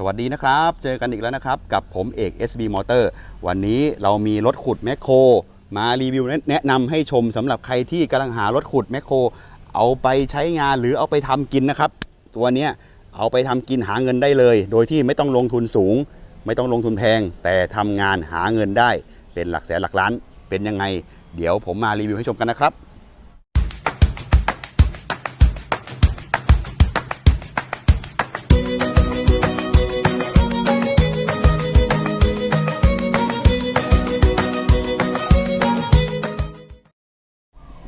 สวัสดีนะครับ เจอกันอีกแล้วนะครับ กับผมเอก SB Motor วันนี้เรามีรถขุดแมคโคร มารีวิวแนะนำให้ชมสำหรับใครที่กำลังหารถขุดแมคโคร เอาไปใช้งานหรือเอาไปทำกินนะครับ ตัวเนี้ยเอาไปทำกินหาเงินได้เลย โดยที่ไม่ต้องลงทุนสูง ไม่ต้องลงทุนแพง แต่ทำงานหาเงินได้ เป็นหลักแสนหลักล้านเป็นยังไง เดี๋ยวผมมารีวิวให้ชมกันนะครับ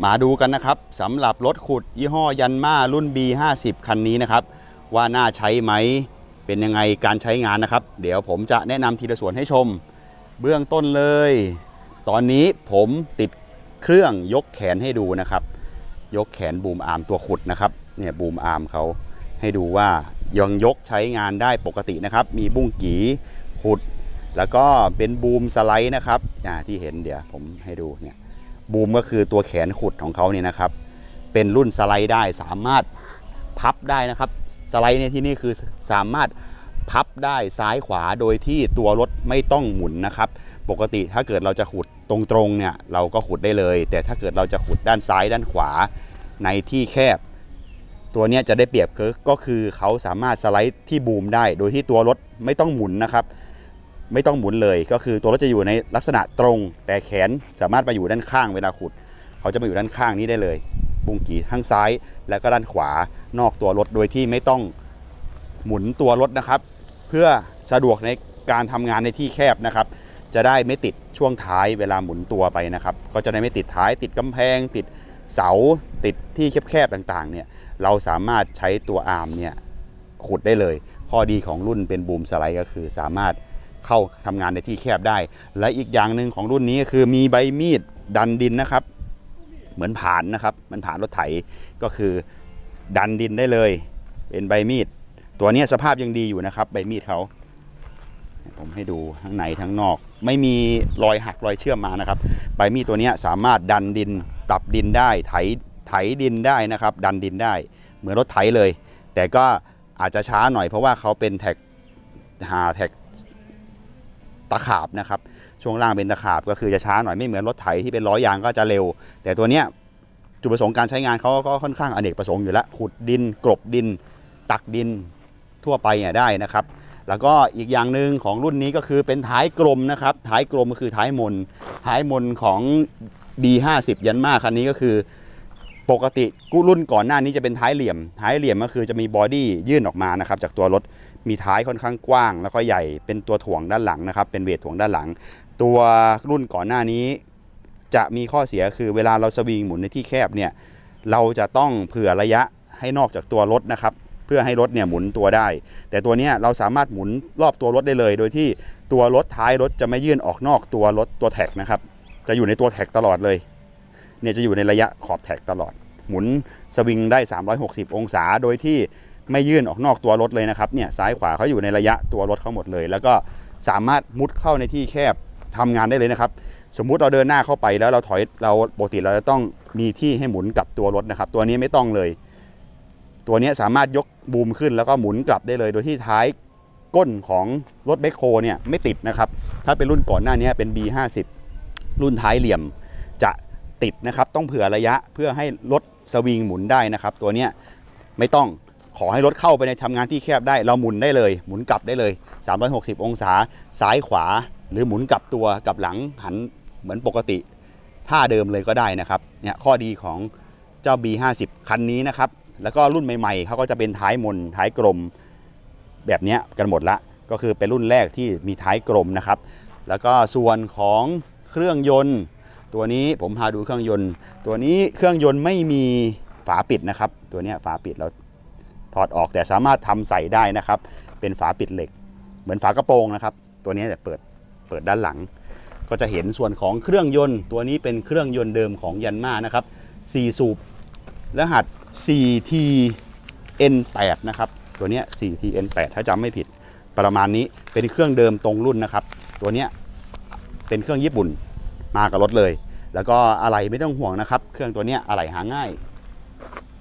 มาดูกันนะครับสำหรับรถขุดยี่ห้อยันมารุ่น B50 คันนี้นะครับ ว่าน่าใช้ไหมเป็นยังไงการใช้งานนะครับ เดี๋ยวผมจะแนะนำทีละส่วนให้ชม เบื้องต้นเลย ตอนนี้ผมติดเครื่องยกแขนให้ดูนะครับ ยกแขนบูมอาร์มตัวขุดนะครับเนี่ยบูมอาร์มเขาให้ดูว่ายังยกใช้งานได้ปกตินะครับ มีบุ้งกีขุด แล้วก็เป็นบูมสไลด์นะครับอ่าที่เห็นเดี๋ยวผมให้ดูเนี่ย บูมก็คือตัวแขนขุดของเขาเนี่ยนะครับ เป็นรุ่นสไลด์ได้สามารถพับได้นะครับ สไลด์ในที่นี่คือสามารถพับได้ซ้ายขวาโดยที่ตัวรถไม่ต้องหมุนนะครับ ปกติถ้าเกิดเราจะขุดตรงๆเนี่ยเราก็ขุดได้เลย แต่ถ้าเกิดเราจะขุดด้านซ้ายด้านขวาในที่แคบ ตัวเนี้ยจะได้เปรียบก็คือเขาสามารถสไลด์ที่บูมได้ โดยที่ตัวรถไม่ต้องหมุนนะครับ ไม่ต้องหมุนเลยก็คือตัวรถจะอยู่ในลักษณะตรง แต่แขนสามารถมาอยู่ด้านข้างเวลาขุด เขาจะมาอยู่ด้านข้างนี้ได้เลยบุ้งกีทั้งซ้าย และก็ด้านขวานอกตัวรถโดยที่ไม่ต้องหมุนตัวรถนะครับ เพื่อสะดวกในการทำงานในที่แคบนะครับ จะได้ไม่ติดช่วงท้ายเวลาหมุนตัวไปนะครับ ก็จะได้ไม่ติดท้าย ติดกำแพง ติดเสาติดที่แคบๆต่างๆเนี่ยเราสามารถใช้ตัวอาร์มเนี่ยขุดได้เลย ข้อดีของรุ่นเป็นบูมสไลด์ก็คือสามารถ เข้าทำงานในที่แคบได้ และอีกอย่างหนึ่งของรุ่นนี้คือมีใบมีดดันดินนะครับ เหมือนผ่านนะครับมันผ่านรถไถก็คือดันดินได้เลย เป็นใบมีด ตัวนี้สภาพยังดีอยู่นะครับ ใบมีดเขาผมให้ดูทั้งในทั้งนอก ไม่มีรอยหักรอยเชื่อมมานะครับ ใบมีดตัวนี้สามารถดันดินปรับดินได้ไถไถดินได้นะครับ ดันดินได้ เหมือนรถไถเลย แต่ก็อาจจะช้าหน่อยเพราะว่าเขาเป็นแท็กหาแท็ก ตะขาบนะครับช่วงล่างเป็นตะขาบก็คือจะช้าหน่อยไม่เหมือนรถไถที่เป็นล้อยางก็จะเร็ว แต่ตัวเนี้ยจุดประสงค์การใช้งานเขาก็ค่อนข้างอเนกประสงค์อยู่แล้วขุดดิน กลบดิน ตักดินทั่วไปเนี่ยได้นะครับ แล้วก็อีกอย่างหนึ่งของรุ่นนี้ก็คือเป็นท้ายกลมนะครับ ท้ายกลมก็คือท้ายมน ท้ายมนของ D50 ยันมาคันนี้ก็คือ ปกติกู้รุ่นก่อนหน้านี้จะเป็นท้ายเหลี่ยม ท้ายเหลี่ยมก็คือจะมีบอดี้ยื่นออกมานะครับจากตัวรถมีท้ายค่อนข้างกว้าง แล้วก็ใหญ่เป็นตัวถ่วงด้านหลังนะครับ เป็นเวทถ่วงด้านหลัง ตัวรุ่นก่อนหน้านี้ จะมีข้อเสียคือเวลาเราสวิงหมุนในที่แคบเนี่ยเราจะต้องเผื่อระยะให้นอกจากตัวรถนะครับเพื่อให้รถเนี่ยหมุนตัวได้ แต่ตัวนี้เราสามารถหมุนรอบตัวรถได้เลย โดยที่ตัวรถท้ายรถจะไม่ยื่นออกนอกตัวรถตัวแท็กนะครับจะอยู่ในตัวแท็กตลอดเลย เนี่ยจะอยู่ในระยะขอบแท็กตลอด หมุนสวิงได้ 360 องศา โดยที่ไม่ยื่นออกนอกตัวรถเลยนะครับเนี่ยซ้ายขวาเขาอยู่ในระยะตัวรถเขาหมดเลย แล้วก็สามารถมุดเข้าในที่แคบทำงานได้เลยนะครับ สมมุติเราเดินหน้าเข้าไปแล้วเราถอยเราปกติเราจะต้องมีที่ให้หมุนกลับตัวรถนะครับ ตัวนี้ไม่ต้องเลย ตัวนี้สามารถยกบูมขึ้นแล้วก็หมุนกลับได้เลย โดยที่ท้ายก้นของรถแบคโฮเนี่ยไม่ติดนะครับ ถ้าเป็นรุ่นก่อนหน้านี้เป็น B50 รุ่นท้ายเหลี่ยม ติดนะครับ ต้องเผื่อระยะเพื่อให้รถสวิงหมุนได้นะครับ ตัวเนี้ยไม่ต้องขอให้รถเข้าไปในทำงานที่แคบได้ เราหมุนได้เลย หมุนกลับได้เลย 360 องศาซ้ายขวา หรือหมุนกลับตัวกลับหลังหันเหมือนปกติท่าเดิมเลยก็ได้นะครับเนี่ยข้อดีของเจ้า B50 คันนี้นะครับ แล้วก็รุ่นใหม่ๆเขาก็จะเป็นท้ายมนท้ายกลมแบบนี้กันหมดละก็คือเป็นรุ่นแรกที่มีท้ายกลมนะครับ แล้วก็ส่วนของเครื่องยนต์ ตัวนี้ผมพาดูเครื่องยนต์ ตัวนี้เครื่องยนต์ไม่มีฝาปิดนะครับ ตัวนี้ฝาปิดเราถอดออกแต่สามารถทำใส่ได้นะครับ เป็นฝาปิดเหล็ก เหมือนฝากระโปรงนะครับ ตัวนี้จะเปิดเปิดด้านหลัง ก็จะเห็นส่วนของเครื่องยนต์ ตัวนี้เป็นเครื่องยนต์เดิมของยันมานะครับ4สูบรหัส 4TN8 นะครับ ตัวนี้ 4TN8 ถ้าจำไม่ผิดประมาณนี้เป็นเครื่องเดิมตรงรุ่นนะครับ ตัวนี้เป็นเครื่องญี่ปุ่น มากับรถเลย แล้วก็อะไรไม่ต้องห่วงนะครับ เครื่องตัวเนี้ยอะไรหาง่าย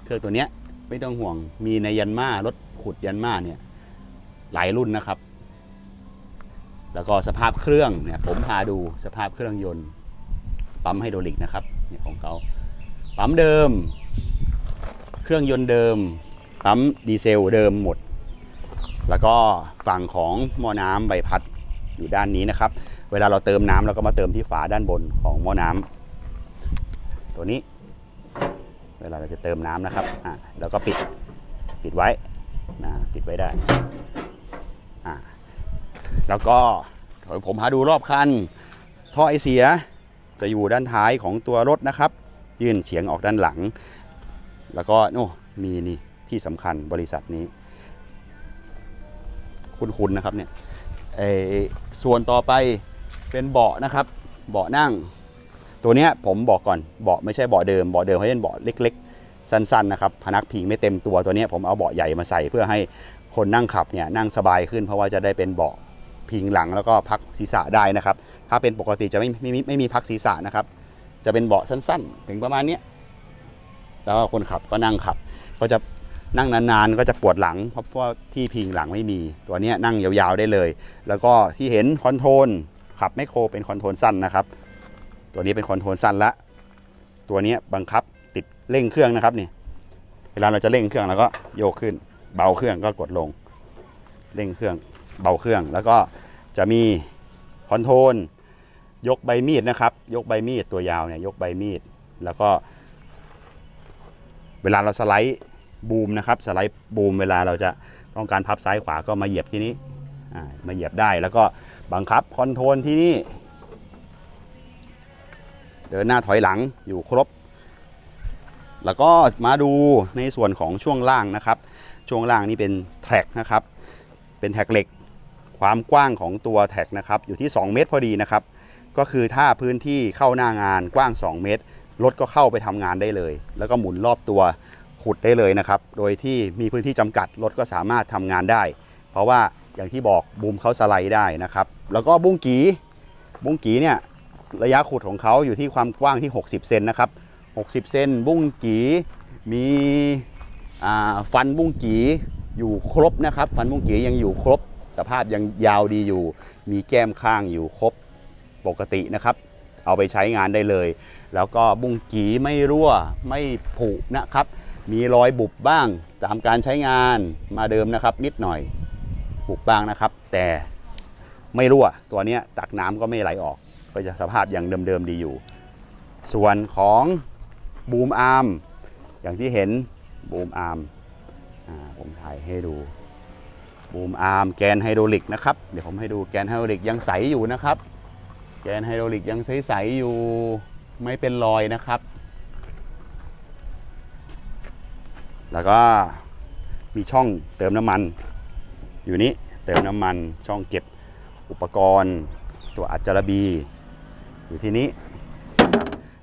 เครื่องตัวเนี้ยไม่ต้องห่วงมีในยันมารถขุดยันมาเนี่ยหลายรุ่นนะครับ แล้วก็สภาพเครื่องเนี่ยผมพาดูสภาพเครื่องยนต์ ปั๊มไฮดรอลิกนะครับเนี่ยของเขาปั๊มเดิม เครื่องยนต์เดิม ปั๊มดีเซลเดิมหมด แล้วก็ฝั่งของหม้อน้ำใบพัดอยู่ด้านนี้นะครับ เวลาเราเติมน้ำเราก็มาเติมที่ฝาด้านบนของหม้อน้ำตัวนี้ เวลาเราจะเติมน้ำนะครับอ่าแล้วก็ปิดปิดไว้นะปิดไว้ได้อ่าแล้วก็เดี๋ยผมพาดูรอบคันท่อไอเสียจะอยู่ด้านท้ายของตัวรถนะครับ ยื่นเฉียงออกด้านหลัง แล้วก็โอ้มีนี่ที่สำคัญบริษัทนี้ คุณๆนะครับเนี่ยไอส่วนต่อไป เป็นเบาะนะครับ เบาะนั่ง ตัวเนี้ยผมบอกก่อน เบาะไม่ใช่เบาะเดิม เบาะเดิมเขาเป็นเบาะเล็ก ๆ สั้นๆนะครับ พนักพิงไม่เต็มตัว ตัวเนี้ยผมเอาเบาะใหญ่มาใส่เพื่อให้คนนั่งขับเนี่ยนั่งสบายขึ้น เพราะว่าจะได้เป็นเบาะพิงหลังแล้วก็พักศีรษะได้นะครับ ถ้าเป็นปกติจะไม่ไม่ไม่ไม่มีพักศีรษะนะครับ จะเป็นเบาะสั้น ๆ ถึงประมาณเนี้ยแล้วคนขับก็นั่งขับ ก็จะนั่งนานๆ ก็จะปวดหลัง เพราะว่าที่พิงหลังไม่มี ตัวเนี้ยนั่งยาวๆได้เลย แล้วก็ที่เห็นคอนโทรล ขับไมโครเป็นคอนโทรลสั้นนะครับ ตัวนี้เป็นคอนโทรลสั้นละ ตัวนี้บังคับติดเร่งเครื่องนะครับนี่ เวลาเราจะเร่งเครื่องเราก็โยกขึ้น เบาเครื่องก็กดลง เร่งเครื่อง เบาเครื่อง แล้วก็จะมีคอนโทรลยกใบมีดนะครับ ยกใบมีดตัวยาวเนี่ยยกใบมีด แล้วก็ เวลาเราสไลด์บูมนะครับ สไลด์บูมเวลาเราจะต้องการพับซ้ายขวาก็มาเหยียบที่นี้ มาเหยียบได้แล้วก็บังคับคอนโทรลที่นี่ เดินหน้าถอยหลังอยู่ครบ แล้วก็มาดูในส่วนของช่วงล่างนะครับ ช่วงล่างนี่เป็นแท็กนะครับ เป็นแท็กเหล็ก ความกว้างของตัวแท็กนะครับอยู่ที่ 2 เมตรพอดีนะครับ ก็คือถ้าพื้นที่เข้าหน้างานกว้าง 2 เมตรรถก็เข้าไปทำงานได้เลย แล้วก็หมุนรอบตัวขุดได้เลยนะครับ โดยที่มีพื้นที่จำกัดรถก็สามารถทำงานได้ เพราะว่า อย่างที่บอกบูมเขาสไลด์ได้นะครับ แล้วก็บุ้งกีบุ้งกีเนี่ยระยะขุดของเขาอยู่ที่ความกว้างที่ 60 เซนนะครับ 60 เซนบุ้งกีมีฟันบุ้งกีอยู่ครบนะครับ ฟันบุ้งกียังอยู่ครบ สภาพยังยาวดีอยู่ มีแก้มข้างอยู่ครบปกตินะครับ เอาไปใช้งานได้เลย แล้วก็บุ้งกีไม่รั่วไม่ผุนะครับ มีรอยบุบบ้างตามการใช้งานมาเดิมนะครับนิดหน่อย บุบบ้างนะครับ แต่ไม่รั่วตัวนี้ตักน้ำก็ไม่ไหลออก ก็จะสภาพอย่างเดิมๆดีอยู่ ส่วนของบูมอาร์มอย่างที่เห็นบูมอาร์มผมถ่ายให้ดูบูมอาร์มแกนไฮดรอลิกนะครับ เดี๋ยวผมให้ดูแกนไฮดรอลิกยังใสอยู่นะครับ แกนไฮดรอลิกยังใสๆอยู่ไม่เป็นรอยนะครับ แล้วก็มีช่องเติมน้ำมัน อยู่นี้เติมน้ำมันช่องเก็บอุปกรณ์ ตัวอัจจารบี อยู่ที่นี้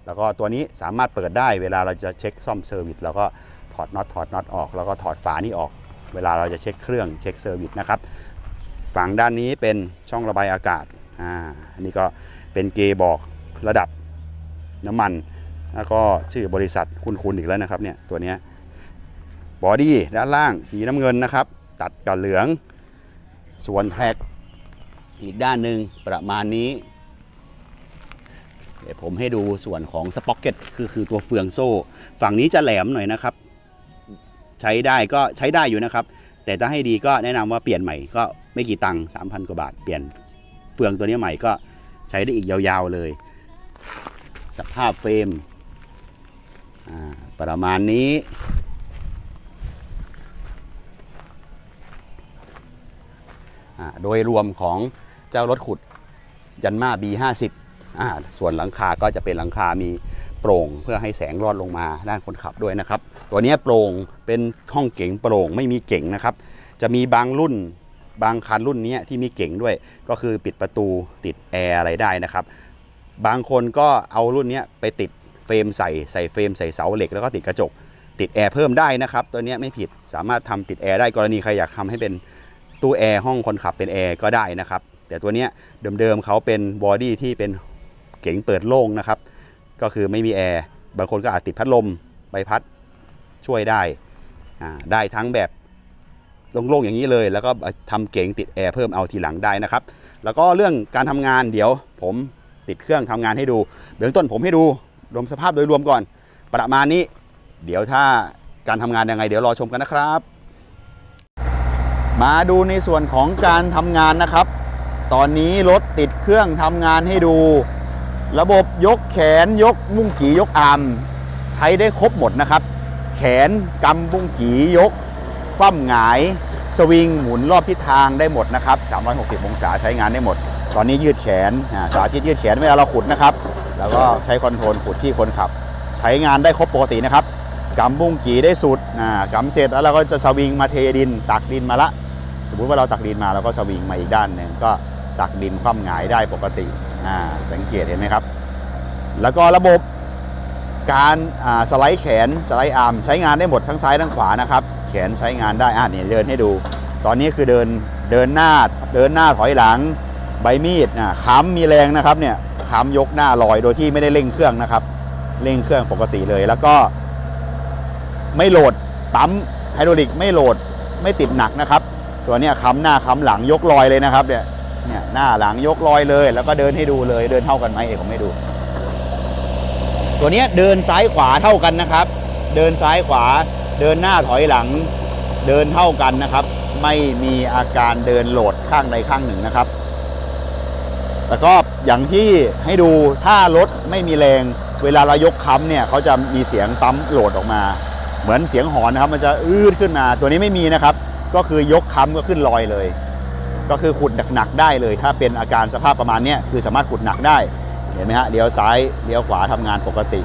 แล้วก็ตัวนี้สามารถเปิดได้เวลาเราจะเช็คซ่อมเซอร์วิสเราก็ถอดน็อตถอดน็อตออกแล้วก็ถอดฝานี่ออก เวลาเราจะเช็คเครื่องเช็คเซอร์วิสนะครับฝั่งด้านนี้เป็นช่องระบายอากาศอ่าอันนี้ก็เป็นเกย์บอกระดับน้ำมัน แล้วก็ชื่อบริษัทคุณๆอีกแล้วนะครับเนี่ยตัวนี้บอดี้ด้านล่างสีน้ำเงินนะครับ ตัดกับเหลือง ส่วนแท็กอีกด้านหนึ่งประมาณนี้ เดี๋ยวผมให้ดูส่วนของสป็อกเก็ตคือคือตัวเฟืองโซ่ ฝั่งนี้จะแหลมหน่อยนะครับ ใช้ได้ก็ใช้ได้อยู่นะครับ แต่ถ้าให้ดีก็แนะนำว่าเปลี่ยนใหม่ก็ไม่กี่ตังค์3,000กว่าบาท เปลี่ยนเฟืองตัวนี้ใหม่ก็ใช้ได้อีกยาวๆเลย สภาพเฟรมประมาณนี้ อ่า โดยรวมของเจ้ารถขุดยันมา B50 อ่าส่วนหลังคาก็จะเป็นหลังคามีโปร่งเพื่อให้แสงรอดลงมาด้านคนขับด้วยนะครับ ตัวนี้โปร่งเป็นห้องเก๋งโปร่งไม่มีเก๋งนะครับ จะมีบางรุ่นบางคันรุ่นนี้ที่มีเก๋งด้วย ก็คือปิดประตูติดแอร์อะไรได้นะครับ บางคนก็เอารุ่นนี้ไปติดเฟรมใส่ใส่เฟรมใส่เสาเหล็กแล้วก็ติดกระจกติดแอร์เพิ่มได้นะครับ ตัวนี้ไม่ผิดสามารถทำติดแอร์ได้กรณีใครอยากทำให้เป็น ตู้แอร์ห้องคนขับเป็นแอร์ก็ได้นะครับ แต่ตัวเนี้ยเดิมๆเขาเป็นบอดี้ที่เป็นเก๋งเปิดโล่งนะครับ ก็คือไม่มีแอร์บางคนก็อาจติดพัดลมใบพัดช่วยได้อ่าได้ทั้งแบบโล่งๆอย่างนี้เลย แล้วก็ทำเก๋งติดแอร์เพิ่มเอาทีหลังได้นะครับ แล้วก็เรื่องการทำงานเดี๋ยวผมติดเครื่องทำงานให้ดูเบื้องต้นผมให้ดูรวมสภาพโดยรวมก่อน ประมาณนี้ เดี๋ยวถ้าการทำงานยังไง เดี๋ยวรอชมกันนะครับ มาดูในส่วนของการทำงานนะครับ ตอนนี้รถติดเครื่องทำงานให้ดู ระบบยกแขนยกบุ้งกียกอามใช้ได้ครบหมดนะครับ แขนกำบุ้งกียก คว่ำหงาย สวิงหมุนรอบทิศทางได้หมดนะครับ 360 องศาใช้งานได้หมด ตอนนี้ยืดแขนอ่าสาธิตยืดแขนเวลาเราขุดนะครับ แล้วก็ใช้คอนโทรลขุดที่คนขับ ใช้งานได้ครบปกตินะครับ กำบุ้งกีได้สุดอ่ากำเสร็จแล้วเราก็จะสวิงมาเทดิน ตักดินมาละ สมมุติว่าเราตักดินมาเราก็สวิงมาอีกด้านหนึ่งก็ตักดินคว่ำหงายได้ปกติสังเกตเห็นไหมครับ แล้วก็ระบบการสไลด์แขนสไลด์อาร์มใช้งานได้หมดทั้งซ้ายทั้งขวานะครับ แขนใช้งานได้อ่านี่เดินให้ดู ตอนนี้คือเดินเดินหน้าเดินหน้าถอยหลังใบมีดอ่าค้ำมีแรงนะครับเนี่ยค้ำยกหน้าลอยโดยที่ไม่ได้เร่งเครื่องนะครับเร่งเครื่องปกติเลย แล้วก็ ไม่โหลดปั๊มไฮดรอลิกไม่โหลดไม่ติดหนักนะครับ ตัวนี้ค้ำหน้าค้ำหลังยกลอยเลยนะครับเนี่ยเนี่ยหน้าหลังยกลอยเลย แล้วก็เดินให้ดูเลยเดินเท่ากันไหมเดี๋ยวผมให้ดู ตัวนี้เดินซ้ายขวาเท่ากันนะครับ เดินซ้ายขวา เดินหน้าถอยหลัง เดินเท่ากันนะครับ ไม่มีอาการเดินโหลดข้างใดข้างหนึ่งนะครับแล้วก็อย่างที่ให้ดูถ้ารถไม่มีแรง เวลาเรายกค้ำเนี่ยเขาจะมีเสียงปั๊มโหลดออกมา เหมือนเสียงหอนนะครับ มันจะอืดขึ้นมา ตัวนี้ไม่มีนะครับ ก็คือยกค้ำก็ขึ้นลอยเลย ก็คือขุดหนักๆได้เลย ถ้าเป็นอาการสภาพประมาณนี้คือสามารถขุดหนักได้ เห็นไหมฮะเลี้ยวซ้ายเลี้ยวขวาทำงานปกติ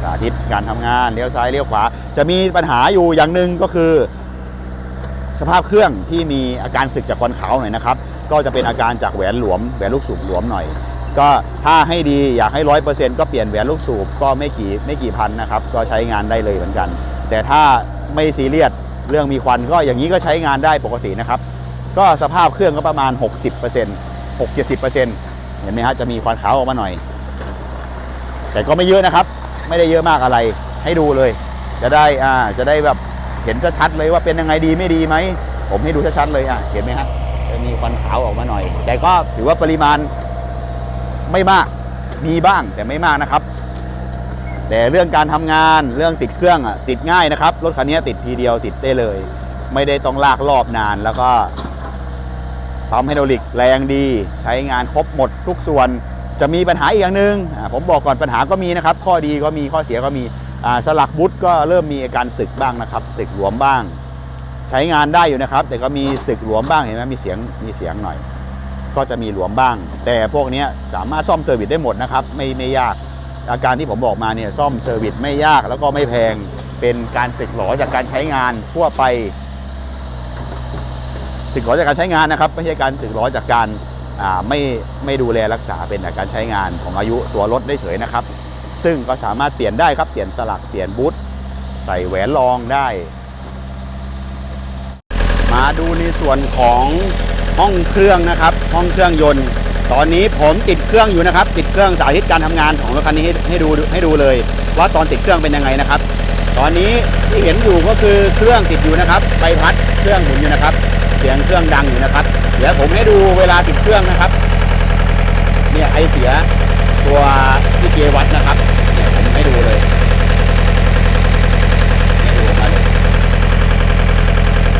สาธิตการทำงานเลี้ยวซ้ายเลี้ยวขวา จะมีปัญหาอยู่อย่างหนึ่งก็คือ สภาพเครื่องที่มีอาการสึกจากควันขาวหน่อยนะครับ ก็จะเป็นอาการจากแหวนหลวมแหวนลูกสูบหลวมหน่อย ก็ถ้าให้ดีอยากให้ร้อยเปอร์เซ็นต์ก็เปลี่ยนแหวนลูกสูบก็ไม่กี่ไม่กี่พันนะครับ ก็ใช้งานได้เลยเหมือนกัน แต่ถ้าไม่ซีเรียสเรื่องมีควันก็อย่างนี้ก็ใช้งานได้ปกตินะครับ ก็สภาพเครื่องก็ประมาณ 60% 6-70%เห็นไหมฮะจะมีควันขาวออกมาหน่อย แต่ก็ไม่เยอะนะครับ ไม่ได้เยอะมากอะไรให้ดูเลย จะได้อ่าจะได้แบบเห็นชัดๆเลยว่าเป็นยังไงดีไม่ดีไหมผมให้ดูชัดๆเลยอะเห็นไหมฮะจะมีควันขาวออกมาหน่อย แต่ก็ถือว่าปริมาณ ไม่มากมีบ้างแต่ไม่มากนะครับ แต่เรื่องการทำงานเรื่องติดเครื่องอะติดง่ายนะครับ รถคันนี้ติดทีเดียวติดได้เลย ไม่ได้ต้องลากรอบนานแล้วก็ปั๊มไฮดรอลิกแรงดี ใช้งานครบหมดทุกส่วนจะมีปัญหาอีกอย่างหนึ่งอ่าผมบอกก่อนปัญหาก็มีนะครับ ข้อดีก็มีข้อเสียก็มีสลักบุตก็เริ่มมีอาการสึกบ้างนะครับสึกหลวมบ้าง ใช้งานได้อยู่นะครับ แต่ก็มีสึกหลวมบ้างเห็นไหมมีเสียงมีเสียงหน่อย ก็จะมีหลวมบ้าง แต่พวกนี้สามารถซ่อมเซอร์วิสได้หมดนะครับไม่ไม่ยากอาการที่ผมบอกมาเนี่ยซ่อมเซอร์วิสไม่ยากแล้วก็ไม่แพงเป็นการสึกหลอจากการใช้งานทั่วไปสึกหลอจากการใช้งานนะครับ ไม่ใช่การสึกหลอจากการไม่ไม่ดูแลรักษาเป็นการใช้งานของอายุตัวรถได้เฉยนะครับ ซึ่งก็สามารถเปลี่ยนได้ครับเปลี่ยนสลักเปลี่ยนบูทใส่แหวนรองได้ มาดูในส่วนของ ห้องเครื่องนะครับ ห้องเครื่องยนต์ ตอนนี้ผมติดเครื่องอยู่นะครับ ติดเครื่องสาธิตการทำงานของรถคันนี้ให้ให้ดูให้ดูเลย ว่าตอนติดเครื่องเป็นยังไงนะครับ ตอนนี้ที่เห็นอยู่ก็คือเครื่องติดอยู่นะครับใบพัดเครื่องหมุนอยู่นะครับ เสียงเครื่องดังอยู่นะครับ เดี๋ยวผมให้ดูเวลาติดเครื่องนะครับ เนี่ยไอเสียตัวที่เกวัดนะครับเนี่ยผมให้ดูเลยให้ดูมาเลย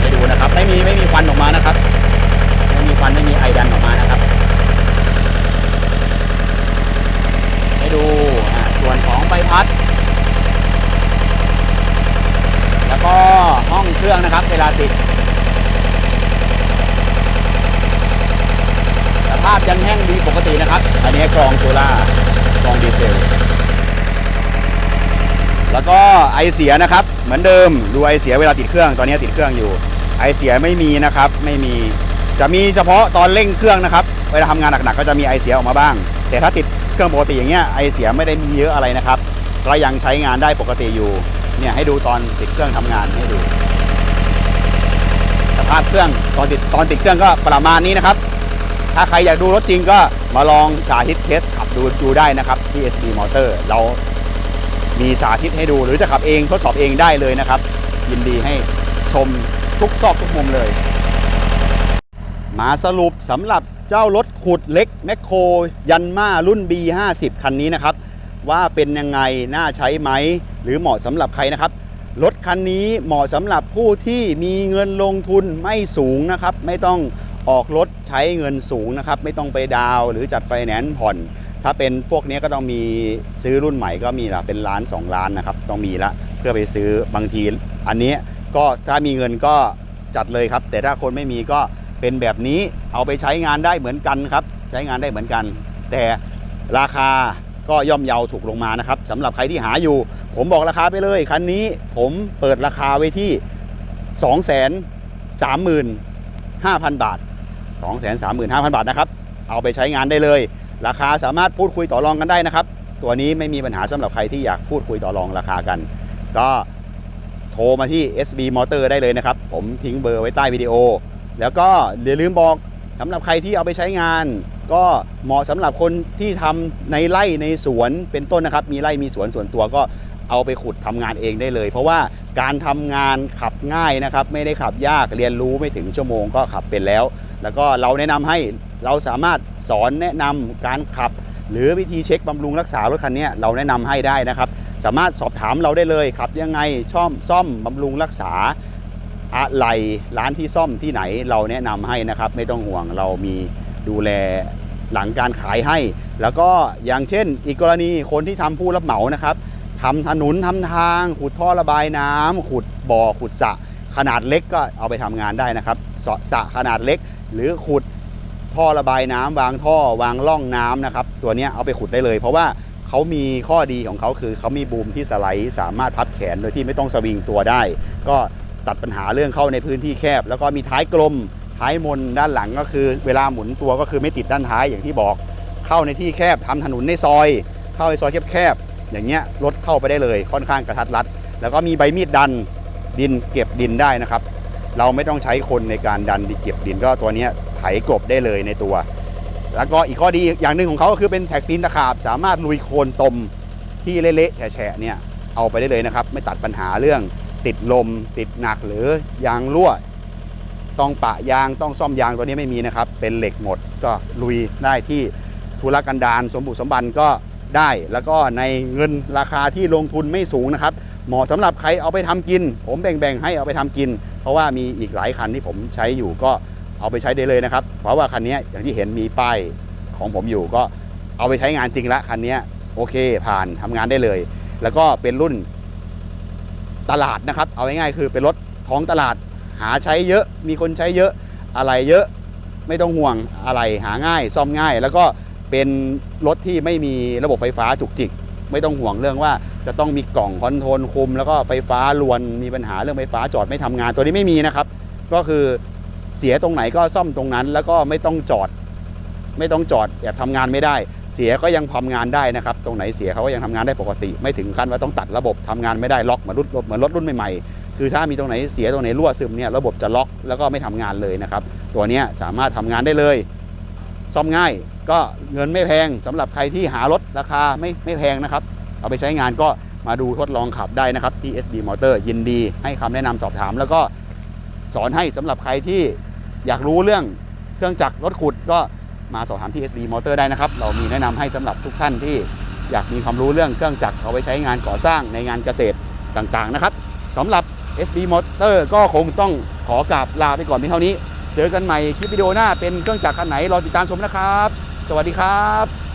ให้ดูนะครับ ไม่มีไม่มีควันออกมานะครับ ควันไม่มีไอดันออกมานะครับ ให้ดูส่วนของใบพัด แล้วก็ห้องเครื่องนะครับ เวลาติดสภาพยังแห้งดีปกตินะครับ อันนี้กรองโซล่ากรองดีเซล แล้วก็ไอเสียนะครับ เหมือนเดิมดูไอเสียเวลาติดเครื่อง ตอนนี้ติดเครื่องอยู่ ไอเสียไม่มีนะครับ ไม่มี จะมีเฉพาะตอนเร่งเครื่องนะครับเวลาทำงานหนักๆก็จะมีไอเสียออกมาบ้าง แต่ถ้าติดเครื่องปกติอย่างเงี้ยไอเสียไม่ได้มีเยอะอะไรนะครับก็ยังใช้งานได้ปกติอยู่เนี่ยให้ดูตอนติดเครื่องทำงานให้ดูสภาพเครื่องตอนติดตอนติดเครื่องก็ประมาณนี้นะครับ ถ้าใครอยากดูรถจริงก็มาลองสาธิตเทสขับดูดูได้นะครับที่ SD Motor เรามีสาธิตให้ดูหรือจะขับเองทดสอบเองได้เลยนะครับ ยินดีให้ชมทุกซอกทุกมุมเลย มาสรุปสำหรับเจ้ารถขุดเล็กแมคโครยันมารุ่น B50 คันนี้นะครับ ว่าเป็นยังไง น่าใช้ไหม หรือเหมาะสำหรับใครนะครับ รถคันนี้เหมาะสำหรับผู้ที่มีเงินลงทุนไม่สูงนะครับ ไม่ต้องออกรถใช้เงินสูงนะครับ ไม่ต้องไปดาวหรือจัดไฟแนนซ์ผ่อน ถ้าเป็นพวกนี้ก็ต้องมีซื้อรุ่นใหม่ก็มีละเป็นล้าน 2 ล้านนะครับ ต้องมีละเพื่อไปซื้อบางที อันนี้ก็ถ้ามีเงินก็จัดเลยครับ แต่ถ้าคนไม่มีก็ เป็นแบบนี้เอาไปใช้งานได้เหมือนกันครับ ใช้งานได้เหมือนกัน แต่ราคาก็ย่อมเยาถูกลงมานะครับสำหรับใครที่หาอยู่ ผมบอกราคาไปเลยคันนี้ผมเปิดราคาไว้ที่ 2 3 5 0 0 0 บาท 2 3 5 0 0 0 บาทนะครับ เอาไปใช้งานได้เลย ราคาสามารถพูดคุยต่อรองกันได้นะครับ ตัวนี้ไม่มีปัญหาสำหรับใครที่อยากพูดคุยต่อรองราคากัน ก็โทรมาที่ SB Motor ได้เลยนะครับ ผมทิ้งเบอร์ไว้ใต้วิดีโอ แล้วก็อย่าลืมบอกสำหรับใครที่เอาไปใช้งาน ก็เหมาะสำหรับคนที่ทำในไร่ในสวนเป็นต้นนะครับ มีไร่มีสวนส่วนตัวก็เอาไปขุดทำงานเองได้เลย เพราะว่าการทำงานขับง่ายนะครับ ไม่ได้ขับยากเรียนรู้ไม่ถึงชั่วโมงก็ขับเป็นแล้ว แล้วก็เราแนะนำให้เราสามารถสอนแนะนำการขับ หรือวิธีเช็คบำรุงรักษารถคันนี้เราแนะนำให้ได้นะครับ สามารถสอบถามเราได้เลยขับยังไงช่อมซ่อมบำรุงรักษา อะไรร้านที่ซ่อมที่ไหนเราแนะนำให้นะครับ ไม่ต้องห่วงเรามีดูแลหลังการขายให้ แล้วก็อย่างเช่น อีกกรณีคนที่ทำผู้รับเหมานะครับทำถนนทำทาง ขุดท่อระบายน้ำขุดบ่อขุดสระขนาดเล็กก็เอาไปทำงานได้นะครับสระขนาดเล็ก หรือขุดท่อระบายน้ำวางท่อวางร่องน้ำนะครับ ตัวนี้เอาไปขุดได้เลย เพราะว่าเขามีข้อดีของเขาคือเขามีบูมที่สไลด์สามารถพับแขนโดยที่ไม่ต้องสวิงตัวได้ ก็ ตัดปัญหาเรื่องเข้าในพื้นที่แคบ แล้วก็มีท้ายกลมท้ายมนด้านหลังก็คือ เวลาหมุนตัวก็คือไม่ติดด้านท้ายอย่างที่บอก เข้าในที่แคบทำถนนในซอย เข้าในซอยแคบๆอย่างเงี้ยรถเข้าไปได้เลยค่อนข้างกระทัดรัด แล้วก็มีใบมีดดันดินเก็บดินได้นะครับ เราไม่ต้องใช้คนในการดันดินเก็บดินก็ตัวนี้ไถกลบได้เลยในตัว แล้วก็อีกข้อดีอย่างหนึ่งของเขาก็คือเป็นแท็กตีนตะขาบ สามารถลุยโคลนตมที่เละๆแฉะเนี่ยเอาไปได้เลยนะครับ ไม่ตัดปัญหาเรื่อง ติดลม ติดหนักหรือยางรั่ว ต้องปะยางต้องซ่อมยางตัวนี้ไม่มีนะครับ เป็นเหล็กหมดก็ลุยได้ที่ธุรกันดารสมบุกสมบันก็ได้แล้วก็ในเงินราคาที่ลงทุนไม่สูงนะครับ เหมาะสำหรับใครเอาไปทำกิน ผมแบ่งๆให้เอาไปทำกิน เพราะว่ามีอีกหลายคันที่ผมใช้อยู่ก็เอาไปใช้ได้เลยนะครับ เพราะว่าคันนี้อย่างที่เห็นมีป้ายของผมอยู่ก็เอาไปใช้งานจริงละคันนี้โอเคผ่านทำงานได้เลย แล้วก็เป็นรุ่น ตลาดนะครับ เอาง่ายๆคือเป็นรถท้องตลาดหาใช้เยอะ มีคนใช้เยอะอะไรเยอะไม่ต้องห่วงอะไรหาง่าย ซ่อมง่าย แล้วก็เป็นรถที่ไม่มีระบบไฟฟ้าจุกจิก ไม่ต้องห่วงเรื่องว่าจะต้องมีกล่องคอนโทรลคุม แล้วก็ไฟฟ้าลวนมีปัญหาเรื่องไฟฟ้าจอดไม่ทำงานตัวนี้ไม่มีนะครับ ก็คือเสียตรงไหนก็ซ่อมตรงนั้น แล้วก็ไม่ต้องจอด ไม่ต้องจอดแบบทำงานไม่ได้ เสียก็ยังทำงานได้นะครับ ตรงไหนเสียเขาก็ยังทำงานได้ปกติ ไม่ถึงขั้นว่าต้องตัดระบบทำงานไม่ได้ล็อกเหมือนรถเหมือนรถรุ่นใหม่ๆ คือถ้ามีตรงไหนเสียตรงไหนรั่วซึมเนี่ยระบบจะล็อกแล้วก็ไม่ทำงานเลยนะครับ ตัวนี้สามารถทำงานได้เลย ซ่อมง่ายก็เงินไม่แพงสำหรับใครที่หารถราคาไม่ไม่แพงนะครับ เอาไปใช้งานก็มาดูทดลองขับได้นะครับที่ SD Motor ยินดีให้คำแนะนำสอบถาม แล้วก็สอนให้สำหรับใครที่อยากรู้เรื่องเครื่องจักรรถขุดก็ มาสอบถามที่ SD Motor ได้นะครับ เรามีแนะนำให้สำหรับทุกท่านที่อยากมีความรู้เรื่องเครื่องจักรเอาไปใช้งานก่อสร้างในงานเกษตรต่างๆนะครับสำหรับ SB Motor ก็คงต้องขอกราบลาไปก่อนเพียงเท่านี้ เจอกันใหม่คลิปวิดีโอหน้าเป็นเครื่องจักรคันไหนรอติดตามชมนะครับ สวัสดีครับ